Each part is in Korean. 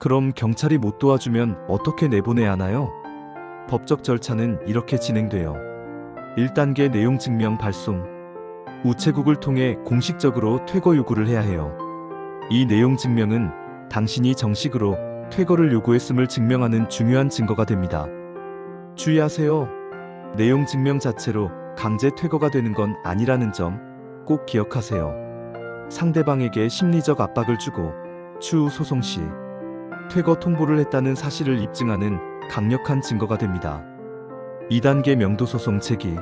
그럼 경찰이 못 도와주면 어떻게 내보내야 하나요? 법적 절차는 이렇게 진행돼요. 1단계 내용 증명 발송. 우체국을 통해 공식적으로 퇴거 요구를 해야 해요. 이 내용 증명은 당신이 정식으로 퇴거를 요구했음을 증명하는 중요한 증거가 됩니다. 주의하세요. 내용 증명 자체로 강제 퇴거가 되는 건 아니라는 점 꼭 기억하세요. 상대방에게 심리적 압박을 주고 추후 소송 시 퇴거 통보를 했다는 사실을 입증하는 강력한 증거가 됩니다. 2단계 명도 소송 제기.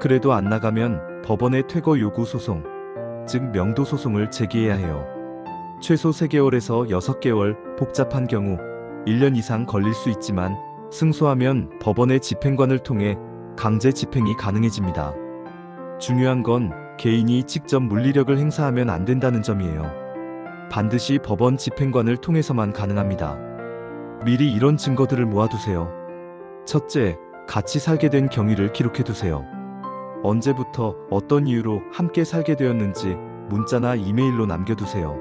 그래도 안 나가면 법원에 퇴거 요구 소송, 즉 명도 소송을 제기해야 해요. 최소 3개월에서 6개월, 복잡한 경우 1년 이상 걸릴 수 있지만 승소하면 법원의 집행관을 통해 강제 집행이 가능해집니다. 중요한 건 개인이 직접 물리력을 행사하면 안 된다는 점이에요. 반드시 법원 집행관을 통해서만 가능합니다. 미리 이런 증거들을 모아두세요. 첫째, 같이 살게 된 경위를 기록해두세요. 언제부터 어떤 이유로 함께 살게 되었는지 문자나 이메일로 남겨두세요.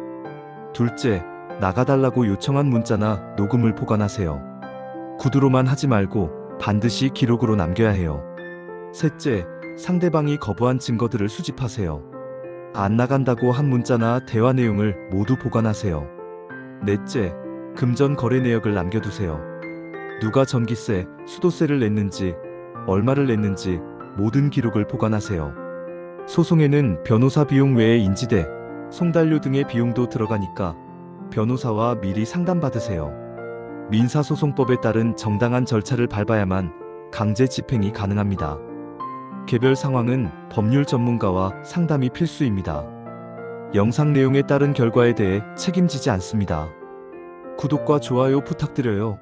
둘째, 나가달라고 요청한 문자나 녹음을 보관하세요. 구두로만 하지 말고 반드시 기록으로 남겨야 해요. 셋째, 상대방이 거부한 증거들을 수집하세요. 안 나간다고 한 문자나 대화 내용을 모두 보관하세요. 넷째, 금전 거래 내역을 남겨두세요. 누가 전기세, 수도세를 냈는지, 얼마를 냈는지 모든 기록을 보관하세요. 소송에는 변호사 비용 외에 인지대, 송달료 등의 비용도 들어가니까 변호사와 미리 상담받으세요. 민사소송법에 따른 정당한 절차를 밟아야만 강제 집행이 가능합니다. 개별 상황은 법률 전문가와 상담이 필수입니다. 영상 내용에 따른 결과에 대해 책임지지 않습니다. 구독과 좋아요 부탁드려요.